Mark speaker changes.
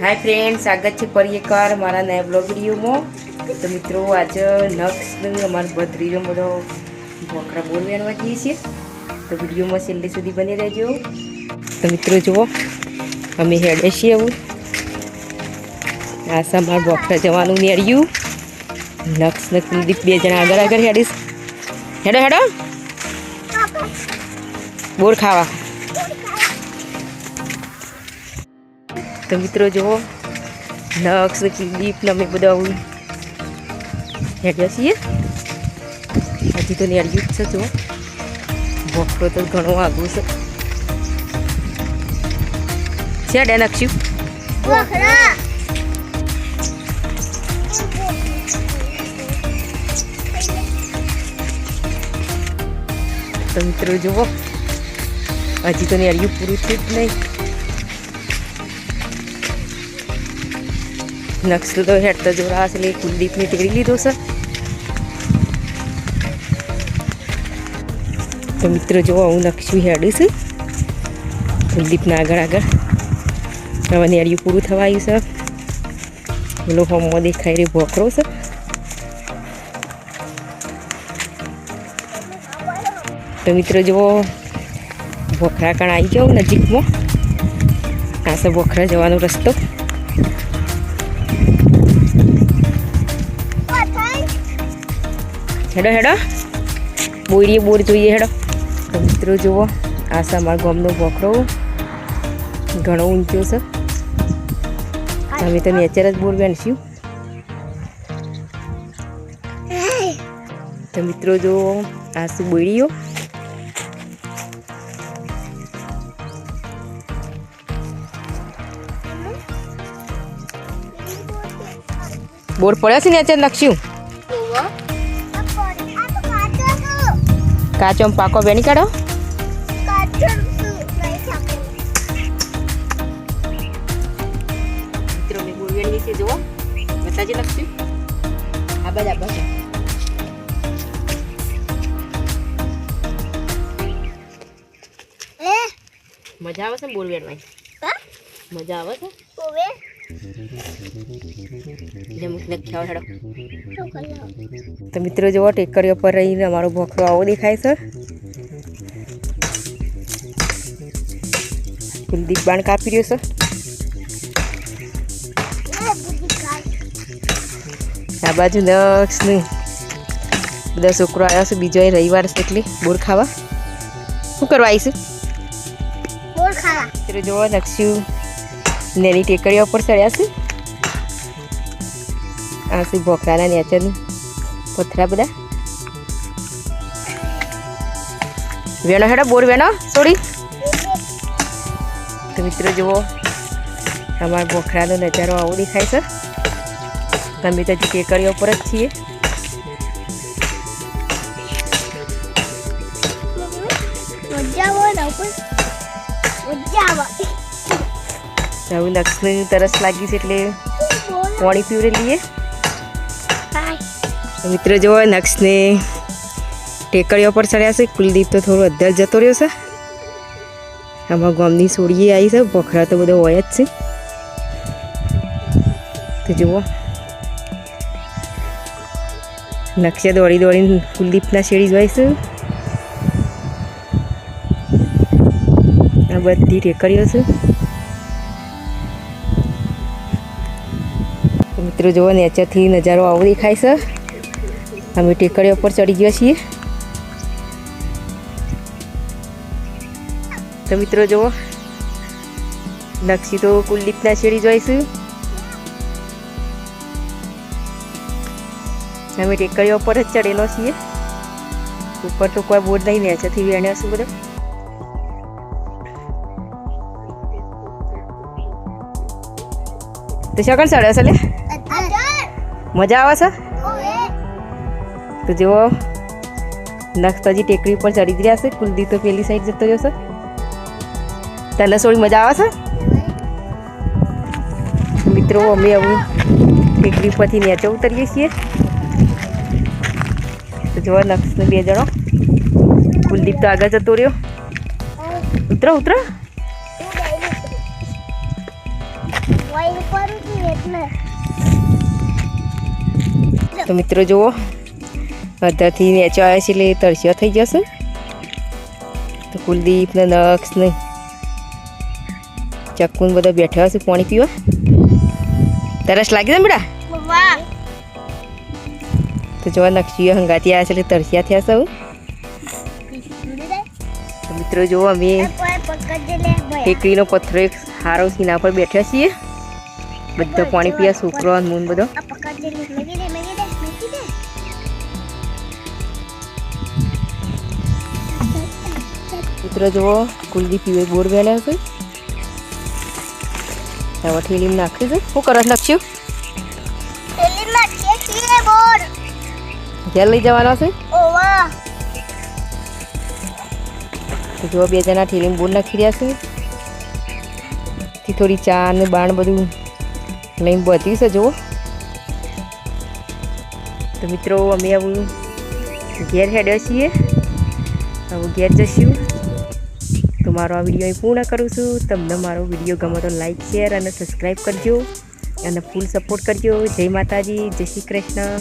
Speaker 1: હાય friend સ્વાગત છે ફરી એકવાર મારા નયા બ્લોગ વિડીયોમાં. તો મિત્રો, આજે નક્સ અમારો ભત્રીજો બધો ભોખરા બોલ વેણવા જઈએ છીએ. તો વિડીયોમાં છેલ્લે સુધી બની રહેજો. તો મિત્રો, જુઓ, અમે હેડે છીએ એવું આશા સમાર ભોખરા જવાનું નેડ્યું નક્સ ને કુલદીપ બે જણા આગળ આગળ હેડીશ. હેડો હેડો. બોર ખાવા. તો મિત્રો જુઓ નક્ષ કુલદીપ ને અમે બધા હેડ્યા છીએ. હજી તો નેડ્યું જ છે જુઓ. ભોખરો તો ઘણો આગો છે. છે ડે નક્ષી તો મિત્રો જુઓ હજી તો નેડ્યું પૂરું થયું જ નહીં. નક્ષ તો હેઠતો જોડાવા છે એટલે કુલદીપને તેડી લીધો છે તો મિત્રો જો હું નકશું હેડું છું કુલદીપના આગળ આગળ હવે નેડિયું પૂરું થવા આવ્યું છે પેલો હોમમાં દેખાય રહ્યો ભોખરો છે તો મિત્રો જુઓ ભોખરા કણ આવી ગયો નજીકમાં આ છે ભોખરા જવાનો રસ્તો હેડો હેડો. બોરીએ બોર જોઈએ, હેડો. તો મિત્રો જુઓ આ છે અમારા ગામનો બોકરો ઘણો ઊંચો છે. અમે તો નેચર જ બોર બેનશું તો મિત્રો જુઓ, આ શું બોરીઓ. બોર પડ્યા છે નેચર નક્સ્યું કાચો પાકો બેની કાઢો. મિત્રો મેં બોરવેલી છે જુઓ. બતાજી લખશું. આ બાજુ મજા આવે છે ને બોરવેલમાં મજા આવે છે? જેમ ખ્યાલ હેડો. તો મિત્રો જુઓ ટેકરીઓ પર રહીને અમારો ભોખરો આવો દેખાય છે. કુલદીપ બાણ કાપી રહ્યો છે. આ બાજુ નક્ષ નહીં બધા છોકરો આવ્યા છે બીજો એ રવિવાર છે એટલે બોર ખાવા. શું કરવા આવીશું મિત્રો જુઓ નક્ષુ નેની ટેકરીઓ પર ચડ્યા છે. આ શું ભોખરાના નેચરનું પથરા બધા વેણો હેડો બોર વેણો સોડી તો મિત્રો જુઓ અમારા ભોખરાનો નજારો આવો દેખાય છે અમે તો ટેકરીઓ પર જ છીએ હવે તરસ લાગી છે એટલે પાણી પીવડે લઈએ મિત્રો જુઓ નક્ષને ટેકડીઓ પર ચડ્યા છે. કુલદીપ તો થોડો અદ્ધર જતો રહ્યો છે. આમાં ગામની સોડીએ આવી છે. ભોખરા તો બધો હોય જ છે. તો જુઓ. નક્ષે દોડી દોડીને કુલદીપના શેરી જોઈશું આ બધી ટેકરીઓ છે. મિત્રો જુઓ, નેચરથી નજારો આવો દેખાય છે. અમે ટેકડીઓ પર ચડી ગયા છીએ. તો મિત્રો જુઓ નક્ષી તો કુલદીપના શેરી જોઈશું. અમે ટેકડીઓ પર જ ચડેલો છીએ. ઉપર તો કોઈ બોર્ડ નહીં નેચરથી વેણ્યા છું બધા. તો શકન ચડ્યો છે મજા આવે છે? તો જુઓ નક્ષ તો હજી ટેકરી ઉપર ચડી જ રહ્યા છે. કુલદીપ તો પેલી સાઈડ જતો રહ્યો છે. તને થોડી મજા આવે છે? મિત્રો, અમે હવે ટેકરી ઉપરથી નીચે ઉતરીએ છીએ. તો જુઓ નક્ષને બે જણો. કુલદીપ તો આગળ જતો રહ્યો. ઉતરો ઉતરો. તો મિત્રો, જુઓ. અડધાથી નીચે આવ્યા છે એટલે તરસ્યો થઈ જશે તો કુલદીપ ને નક્ષ ને ચકુન બધા બેઠા હશે પાણી પીવા. તરસ લાગી ને બેટા? તો જોવા નક્ષીઓ હંગાતી આવ્યા છે એટલે તરસ્યા થયા સૌ મિત્રો જો અમે ટેકરીનો પથ્થર એક સારો સીના પર બેઠા છીએ. બધા પાણી પીવા છોકરો મૂન બધો. મિત્રો જુઓ કુલદીપ યુએ બોર વહેલા છે. હવે ઠેલી નાખી છે. શું કરસ
Speaker 2: બોર
Speaker 1: ઘેર લઈ જવાનો છે? જો બે જણા ઠેલીમાં બોર નાખી રહ્યા છે. થી થોડી ચા ને બાણ બધું લઈને બધ્યું છે જુઓ. તો મિત્રો અમે આવું ઘેર હેડ્યા છીએ. હવે ઘેર જશું. મારો આ વીડિયો અહીં પૂર્ણ કરું છું. તમને મારો વીડિયો ગમે તો લાઈક શેર અને સબસ્ક્રાઈબ કરજો. અને ફૂલ સપોર્ટ કરજો. જય માતાજી, જય શ્રી કૃષ્ણ.